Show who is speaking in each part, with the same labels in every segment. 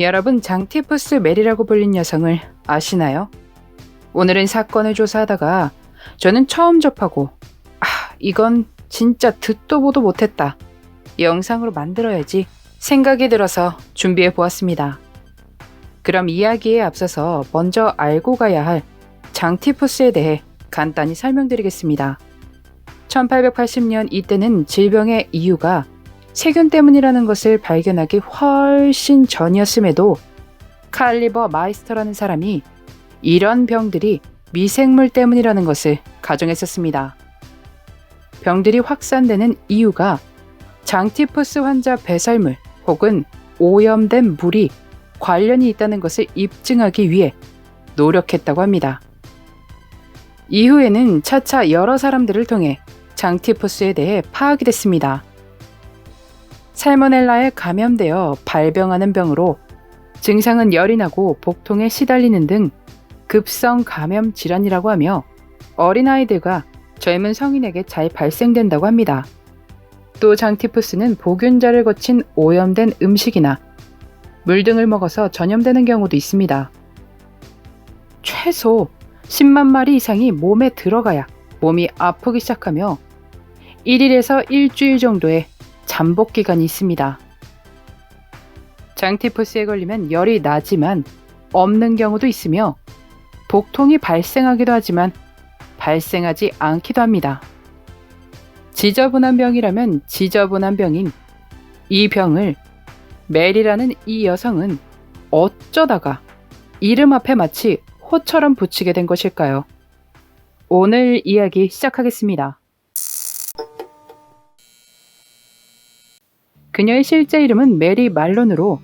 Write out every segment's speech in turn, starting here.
Speaker 1: 여러분 장티푸스 메리라고 불린 여성을 아시나요? 오늘은 사건을 조사하다가 저는 처음 접하고 아 이건 진짜 듣도 보도 못했다. 영상으로 만들어야지 생각이 들어서 준비해 보았습니다. 그럼 이야기에 앞서서 먼저 알고 가야 할 장티푸스에 대해 간단히 설명드리겠습니다. 1880년 이때는 질병의 이유가 세균 때문이라는 것을 발견하기 훨씬 전이었음에도 칼리버 마이스터라는 사람이 이런 병들이 미생물 때문이라는 것을 가정했었습니다. 병들이 확산되는 이유가 장티푸스 환자 배설물 혹은 오염된 물이 관련이 있다는 것을 입증하기 위해 노력했다고 합니다. 이후에는 차차 여러 사람들을 통해 장티푸스에 대해 파악이 됐습니다. 살모넬라에 감염되어 발병하는 병으로 증상은 열이 나고 복통에 시달리는 등 급성 감염 질환이라고 하며 어린아이들과 젊은 성인에게 잘 발생된다고 합니다. 또 장티푸스는 보균자를 거친 오염된 음식이나 물 등을 먹어서 전염되는 경우도 있습니다. 최소 10만 마리 이상이 몸에 들어가야 몸이 아프기 시작하며 1일에서 일주일 정도의 잠복 기간이 있습니다. 장티푸스에 걸리면 열이 나지만 없는 경우도 있으며 복통이 발생하기도 하지만 발생하지 않기도 합니다. 지저분한 병이라면 지저분한 병인 이 병을 메리라는 이 여성은 어쩌다가 이름 앞에 마치 호처럼 붙이게 된 것일까요? 오늘 이야기 시작하겠습니다. 그녀의 실제 이름은 메리 말론으로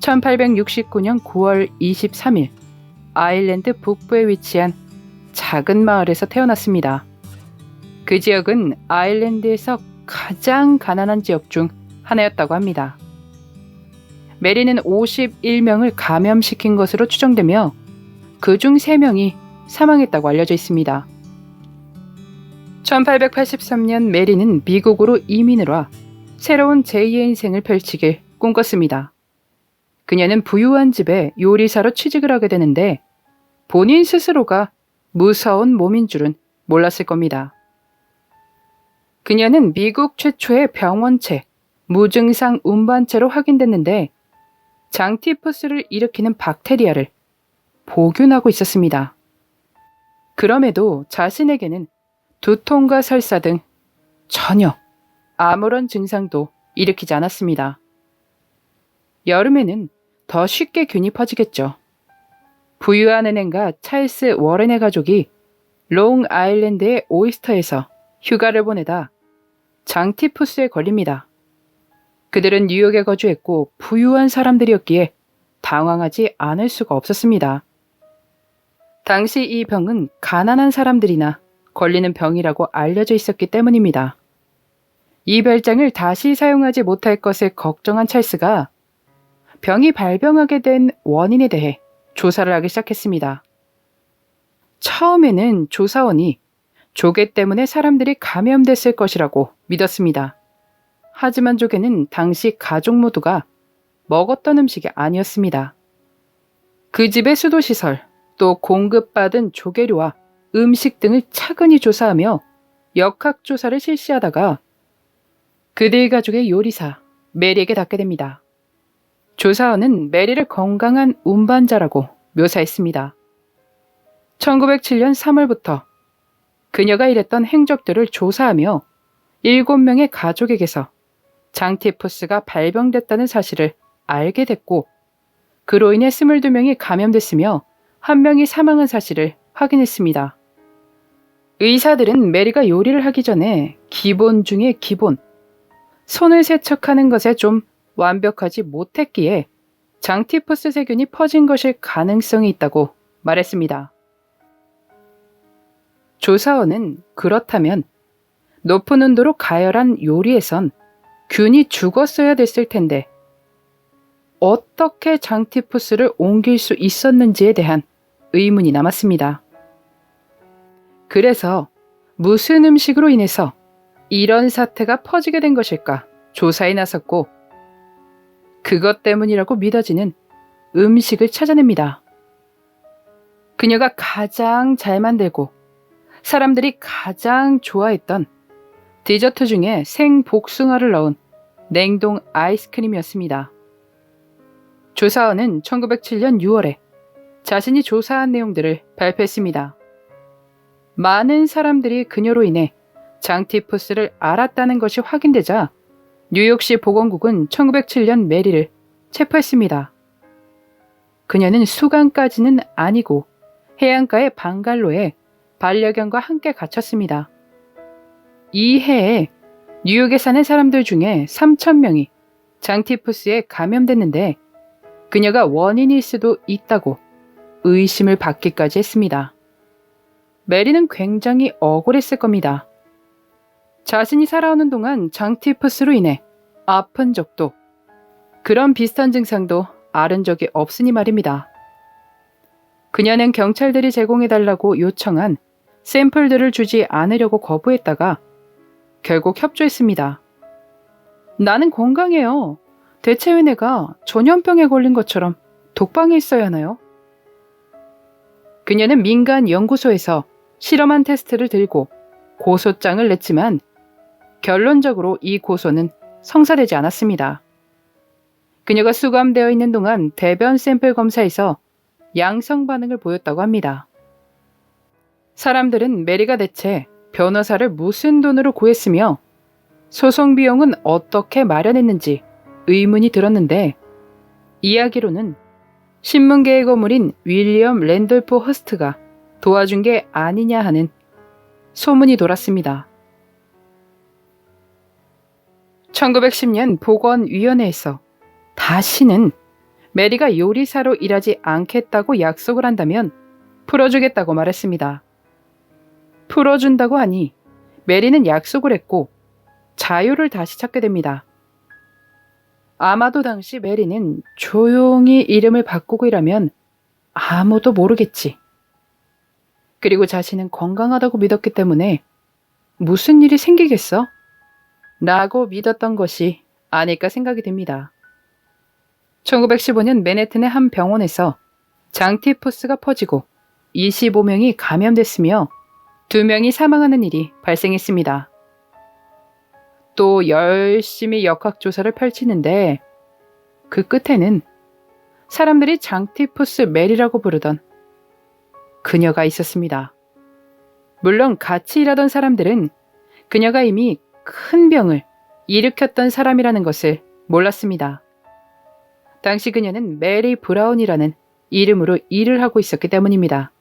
Speaker 1: 1869년 9월 23일 아일랜드 북부에 위치한 작은 마을에서 태어났습니다. 그 지역은 아일랜드에서 가장 가난한 지역 중 하나였다고 합니다. 메리는 51명을 감염시킨 것으로 추정되며 그 중 3명이 사망했다고 알려져 있습니다. 1883년 메리는 미국으로 이민을 와 새로운 제2의 인생을 펼치길 꿈꿨습니다. 그녀는 부유한 집에 요리사로 취직을 하게 되는데 본인 스스로가 무서운 몸인 줄은 몰랐을 겁니다. 그녀는 미국 최초의 병원체, 무증상 운반체로 확인됐는데 장티푸스를 일으키는 박테리아를 보균하고 있었습니다. 그럼에도 자신에게는 두통과 설사 등 전혀 아무런 증상도 일으키지 않았습니다. 여름에는 더 쉽게 균이 퍼지겠죠. 부유한 은행가 찰스 워렌의 가족이 롱 아일랜드의 오이스터에서 휴가를 보내다 장티푸스에 걸립니다. 그들은 뉴욕에 거주했고 부유한 사람들이었기에 당황하지 않을 수가 없었습니다. 당시 이 병은 가난한 사람들이나 걸리는 병이라고 알려져 있었기 때문입니다. 이 별장을 다시 사용하지 못할 것을 걱정한 찰스가 병이 발병하게 된 원인에 대해 조사를 하기 시작했습니다. 처음에는 조사원이 조개 때문에 사람들이 감염됐을 것이라고 믿었습니다. 하지만 조개는 당시 가족 모두가 먹었던 음식이 아니었습니다. 그 집의 수도시설, 또 공급받은 조개류와 음식 등을 차근히 조사하며 역학조사를 실시하다가 그들 가족의 요리사 메리에게 닿게 됩니다. 조사원은 메리를 건강한 운반자라고 묘사했습니다. 1907년 3월부터 그녀가 일했던 행적들을 조사하며 7명의 가족에게서 장티푸스가 발병됐다는 사실을 알게 됐고 그로 인해 22명이 감염됐으며 한 명이 사망한 사실을 확인했습니다. 의사들은 메리가 요리를 하기 전에 기본 중에 기본, 손을 세척하는 것에 좀 완벽하지 못했기에 장티푸스 세균이 퍼진 것일 가능성이 있다고 말했습니다. 조사원은 그렇다면 높은 온도로 가열한 요리에선 균이 죽었어야 됐을 텐데 어떻게 장티푸스를 옮길 수 있었는지에 대한 의문이 남았습니다. 그래서 무슨 음식으로 인해서 이런 사태가 퍼지게 된 것일까 조사에 나섰고 그것 때문이라고 믿어지는 음식을 찾아냅니다. 그녀가 가장 잘 만들고 사람들이 가장 좋아했던 디저트 중에 생복숭아를 넣은 냉동 아이스크림이었습니다. 조사원은 1907년 6월에 자신이 조사한 내용들을 발표했습니다. 많은 사람들이 그녀로 인해 장티푸스를 알았다는 것이 확인되자 뉴욕시 보건국은 1907년 메리를 체포했습니다. 그녀는 수강까지는 아니고 해안가의 방갈로에 반려견과 함께 갇혔습니다. 이 해에 뉴욕에 사는 사람들 중에 3천명이 장티푸스에 감염됐는데 그녀가 원인일 수도 있다고 의심을 받기까지 했습니다. 메리는 굉장히 억울했을 겁니다. 자신이 살아오는 동안 장티푸스로 인해 아픈 적도 그런 비슷한 증상도 앓은 적이 없으니 말입니다. 그녀는 경찰들이 제공해달라고 요청한 샘플들을 주지 않으려고 거부했다가 결국 협조했습니다. 나는 건강해요. 대체 왜 내가 전염병에 걸린 것처럼 독방에 있어야 하나요? 그녀는 민간 연구소에서 실험한 테스트를 들고 고소장을 냈지만 결론적으로 이 고소는 성사되지 않았습니다. 그녀가 수감되어 있는 동안 대변 샘플 검사에서 양성 반응을 보였다고 합니다. 사람들은 메리가 대체 변호사를 무슨 돈으로 구했으며 소송 비용은 어떻게 마련했는지 의문이 들었는데 이야기로는 신문계의 거물인 윌리엄 랜돌프 허스트가 도와준 게 아니냐 하는 소문이 돌았습니다. 1910년 보건위원회에서 다시는 메리가 요리사로 일하지 않겠다고 약속을 한다면 풀어주겠다고 말했습니다. 풀어준다고 하니 메리는 약속을 했고 자유를 다시 찾게 됩니다. 아마도 당시 메리는 조용히 이름을 바꾸고 일하면 아무도 모르겠지. 그리고 자신은 건강하다고 믿었기 때문에 무슨 일이 생기겠어? 라고 믿었던 것이 아닐까 생각이 듭니다. 1915년 맨해튼의 한 병원에서 장티푸스가 퍼지고 25명이 감염됐으며 2명이 사망하는 일이 발생했습니다. 또 열심히 역학조사를 펼치는데 그 끝에는 사람들이 장티푸스 멜이라고 부르던 그녀가 있었습니다. 물론 같이 일하던 사람들은 그녀가 이미 큰 병을 일으켰던 사람이라는 것을 몰랐습니다. 당시 그녀는 메리 브라운이라는 이름으로 일을 하고 있었기 때문입니다.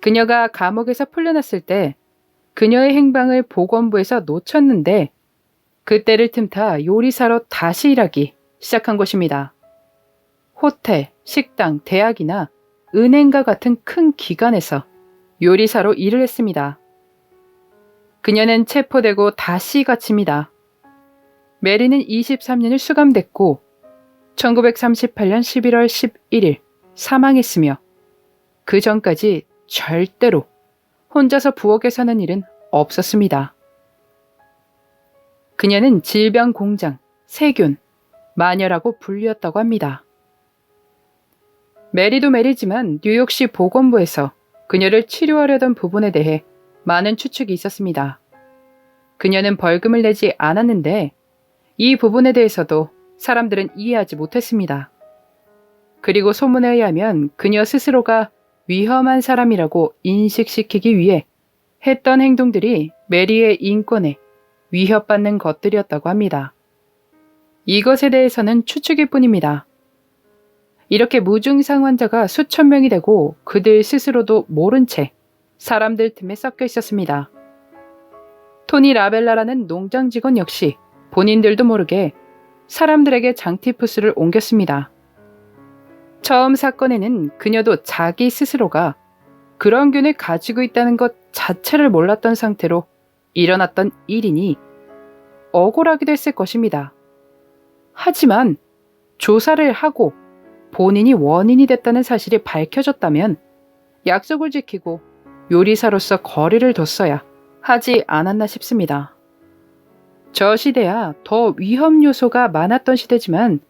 Speaker 1: 그녀가 감옥에서 풀려났을 때 그녀의 행방을 보건부에서 놓쳤는데 그때를 틈타 요리사로 다시 일하기 시작한 것입니다. 호텔, 식당, 대학이나 은행과 같은 큰 기관에서 요리사로 일을 했습니다. 그녀는 체포되고 다시 갇힙니다. 메리는 23년을 수감됐고 1938년 11월 11일 사망했으며 그 전까지 절대로 혼자서 부엌에 사는 일은 없었습니다. 그녀는 질병 공장, 세균, 마녀라고 불리었다고 합니다. 메리도 메리지만 뉴욕시 보건부에서 그녀를 치료하려던 부분에 대해 많은 추측이 있었습니다. 그녀는 벌금을 내지 않았는데 이 부분에 대해서도 사람들은 이해하지 못했습니다. 그리고 소문에 의하면 그녀 스스로가 위험한 사람이라고 인식시키기 위해 했던 행동들이 메리의 인권에 위협받는 것들이었다고 합니다. 이것에 대해서는 추측일 뿐입니다. 이렇게 무증상 환자가 수천 명이 되고 그들 스스로도 모른 채 사람들 틈에 섞여 있었습니다. 토니 라벨라라는 농장 직원 역시 본인들도 모르게 사람들에게 장티푸스를 옮겼습니다. 처음 사건에는 그녀도 자기 스스로가 그런 균을 가지고 있다는 것 자체를 몰랐던 상태로 일어났던 일이니 억울하기도 했을 것입니다. 하지만 조사를 하고 본인이 원인이 됐다는 사실이 밝혀졌다면 약속을 지키고 요리사로서 거리를 뒀어야 하지 않았나 싶습니다. 저 시대야 더 위험 요소가 많았던 시대지만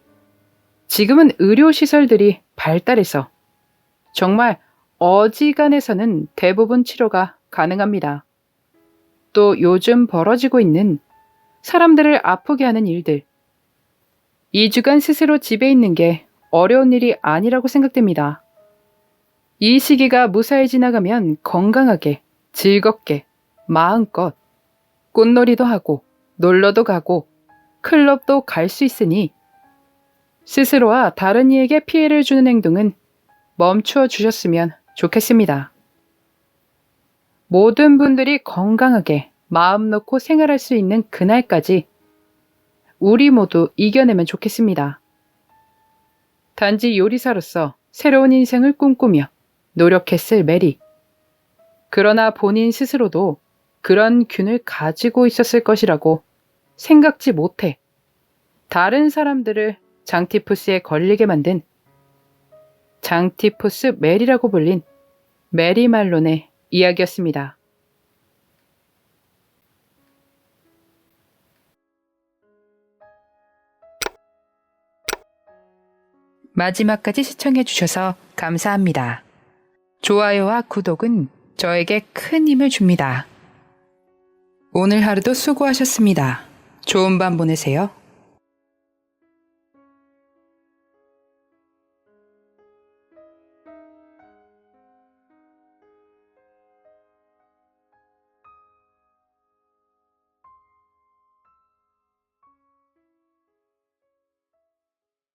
Speaker 1: 지금은 의료시설들이 발달해서 정말 어지간해서는 대부분 치료가 가능합니다. 또 요즘 벌어지고 있는 사람들을 아프게 하는 일들. 2주간 스스로 집에 있는 게 어려운 일이 아니라고 생각됩니다. 이 시기가 무사히 지나가면 건강하게, 즐겁게, 마음껏 꽃놀이도 하고, 놀러도 가고, 클럽도 갈 수 있으니 스스로와 다른 이에게 피해를 주는 행동은 멈추어 주셨으면 좋겠습니다. 모든 분들이 건강하게 마음 놓고 생활할 수 있는 그날까지 우리 모두 이겨내면 좋겠습니다. 단지 요리사로서 새로운 인생을 꿈꾸며 노력했을 메리. 그러나 본인 스스로도 그런 균을 가지고 있었을 것이라고 생각지 못해 다른 사람들을 장티푸스에 걸리게 만든 장티푸스 메리라고 불린 메리 말론의 이야기였습니다. 마지막까지 시청해주셔서 감사합니다. 좋아요와 구독은 저에게 큰 힘을 줍니다. 오늘 하루도 수고하셨습니다. 좋은 밤 보내세요.